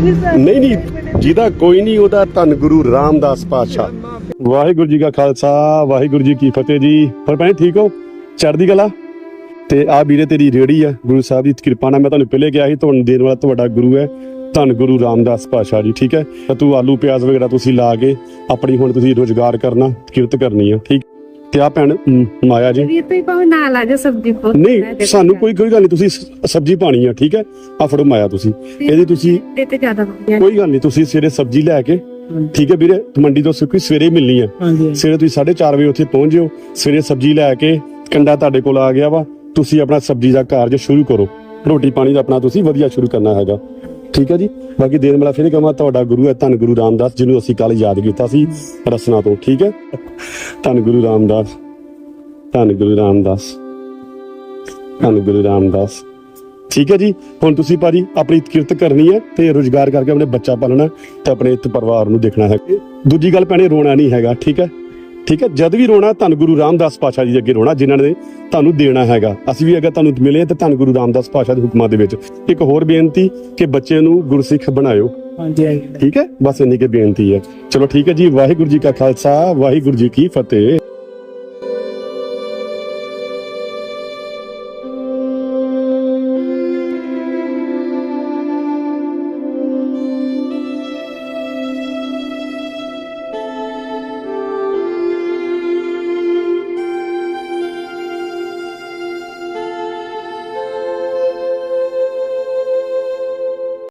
ਕੋਈ ਨਹੀਂ ਸਰ। ਨਹੀਂ ਨਹੀਂ, ਜਿਹਦਾ ਕੋਈ ਨਹੀਂ, ਉਹਦਾ ਧੰਨ ਗੁਰੂ ਰਾਮਦਾਸ ਪਾਤਸ਼ਾਹ। ਵਾਹਿਗੁਰੂ ਜੀ ਕਾ ਖਾਲਸਾ, ਵਾਹਿਗੁਰੂ ਜੀ ਕੀ ਫਤਿਹ ਜੀ। ਪਰ ਭੈਣ, ਠੀਕ ਹੋ? ਚੜ੍ਹਦੀ ਕਲਾ? ਤੇ ਆ ਵੀਰੇ, ਤੇਰੀ ਰੇੜੀ ਆ, ਗੁਰੂ ਸਾਹਿਬ ਦੀ ਕਿਰਪਾ ਨਾਲ ਮੈਂ ਤੁਹਾਨੂੰ ਪਹਿਲੇ ਕਿਹਾ ਸੀ ਤੁਹਾਨੂੰ ਦੇਣ ਵਾਲਾ ਤੁਹਾਡਾ ਗੁਰੂ ਹੈ, ਧੰਨ ਗੁਰੂ ਰਾਮਦਾਸ ਪਾਤਸ਼ਾਹ ਜੀ, ਠੀਕ ਹੈ? ਤਾਂ ਤੂੰ ਆਲੂ ਪਿਆਜ਼ ਵਗੈਰਾ ਤੁਸੀਂ ਲਾ ਕੇ, ਆਪਣੀ ਹੁਣ ਤੁਸੀਂ ਰੋਜ਼ਗਾਰ ਕਰਨਾ, ਕਿਰਤ ਕਰਨੀ ਆ, ਠੀਕ ਤੇ ਆ ਭੈਣ ਮ, ਮਾਇਆ ਜੀ। ਵੀਰ ਤੇ ਭਾਵੇਂ ਨਾਲ ਆ ਜਾ ਸਬਜ਼ੀ ਪੋ ਨਹੀਂ ਸਾਨੂੰ ਕੋਈ ਕੋਈ ਗੱਲ ਨਹੀਂ ਤੁਸੀਂ ਸ- ਸਬਜ਼ੀ ਪਾਣੀ ਆ ਠੀਕ ਹੈ? ਆ ਫੜੋ ਮਾਇਆ ਤੁਸੀਂ। ਇਹਦੀ ਤੁਸੀਂ ਤੇ ਤੇ ਜ਼ਿਆਦਾ ਵਧੀਆ ਕੋਈ ਗੱਲ ਨਹੀਂ ਤੁਸੀਂ ਸਵੇਰੇ ਸਬਜ਼ੀ ਲੈ ਕੇ ਠੀਕ ਹੈ ਵੀਰੇ? ਮੰਡੀ ਤੋਂ ਸੁੱਕੀ ਸਵੇਰੇ ਹੀ ਮਿਲਣੀ ਆ। ਹਾਂਜੀ। ਸਵੇਰੇ ਤੁਸੀਂ 4:30 ਵਜੇ ਉੱਥੇ ਪਹੁੰਚ ਜਿਓ ਸਵੇਰੇ ਸਬਜ਼ੀ ਲੈ ਕੇ ਕੰਡਾ ਤੁਹਾਡੇ ਕੋਲ ਆ ਗਿਆ ਵਾ। ਤੁਸੀਂ ਆਪਣਾ ਸਬਜ਼ੀ ਦਾ ਕਾਰਜ ਸ਼ੁਰੂ ਕਰੋ। ਰੋਟੀ ਪਾਣੀ ਦਾ ਆਪਣਾ ਤੁਸੀਂ ਵਧੀਆ ਸ਼ੁਰੂ ਕਰਨਾ ਹੈਗਾ। ਠੀਕ ਹੈ ਜੀ? ਬਾਕੀ ਦੇਣ ਵਾਲਾ ਫਿਰ ਕਹਾਂ ਤੁਹਾਡਾ ਗੁਰੂ ਹੈ ਧੰਨ ਗੁਰੂ ਰਾਮਦਾਸ ਜਿਹਨੂੰ ਅਸੀਂ ਕੱਲ ਯਾਦ ਕੀਤਾ ਸੀ ਰਸਨਾ ਤੋਂ ਠੀਕ ਹੈ? ਧੰਨ ਗੁਰੂ ਰਾਮਦਾਸ, ਧੰਨ ਗੁਰੂ ਰਾਮਦਾਸ, ਧੰਨ ਗੁਰੂ ਰਾਮਦਾਸ। ਠੀਕ ਹੈ ਜੀ, ਹੁਣ ਤੁਸੀਂ ਭਾਜੀ ਆਪਣੀ ਕਿਰਤ ਕਰਨੀ ਹੈ ਤੇ ਰੋਜ਼ਗਾਰ ਕਰਕੇ ਆਪਣੇ ਬੱਚਾ ਪਾਲਣਾ ਤੇ ਆਪਣੇ ਪਰਿਵਾਰ ਨੂੰ ਦੇਖਣਾ ਹੈ। ਦੂਜੀ ਗੱਲ ਭੈਣੇ, ਰੋਣਾ ਨਹੀਂ ਹੈਗਾ, ਠੀਕ ਹੈ? ਠੀਕ ਹੈ? ਜਦ ਵੀ ਰੋਣਾ ਧੰਨ ਗੁਰੂ ਰਾਮਦਾਸ ਪਾਸ਼ਾ ਜੀ ਦੇ ਅੱਗੇ ਰੋਣਾ ਜਿਨ੍ਹਾਂ ਨੇ ਤੁਹਾਨੂੰ ਦੇਣਾ ਹੈਗਾ। ਅਸੀਂ ਵੀ ਅਗਰ ਤੁਹਾਨੂੰ ਮਿਲੇ ਤਾਂ ਧੰਨ ਗੁਰੂ ਰਾਮਦਾਸ ਪਾਸ਼ਾ ਦੇ ਹੁਕਮਾਂ ਦੇ ਵਿੱਚ ਇੱਕ ਹੋਰ ਬੇਨਤੀ ਕਿ ਬੱਚੇ ਨੂੰ ਗੁਰਸਿੱਖ ਬਣਾਇਓ। ਹਾਂਜੀ ਹਾਂਜੀ। ਠੀਕ ਹੈ? ਬਸ ਇੰਨੀ ਕੇ ਬੇਨਤੀ ਹੈ। ਚਲੋ ਠੀਕ ਹੈ ਜੀ ਵਾਹਿਗੁਰੂ ਜੀ ਕਾ ਖਾਲਸਾ ਵਾਹਿਗੁਰੂ ਜੀ ਕੀ ਫਤਿਹ।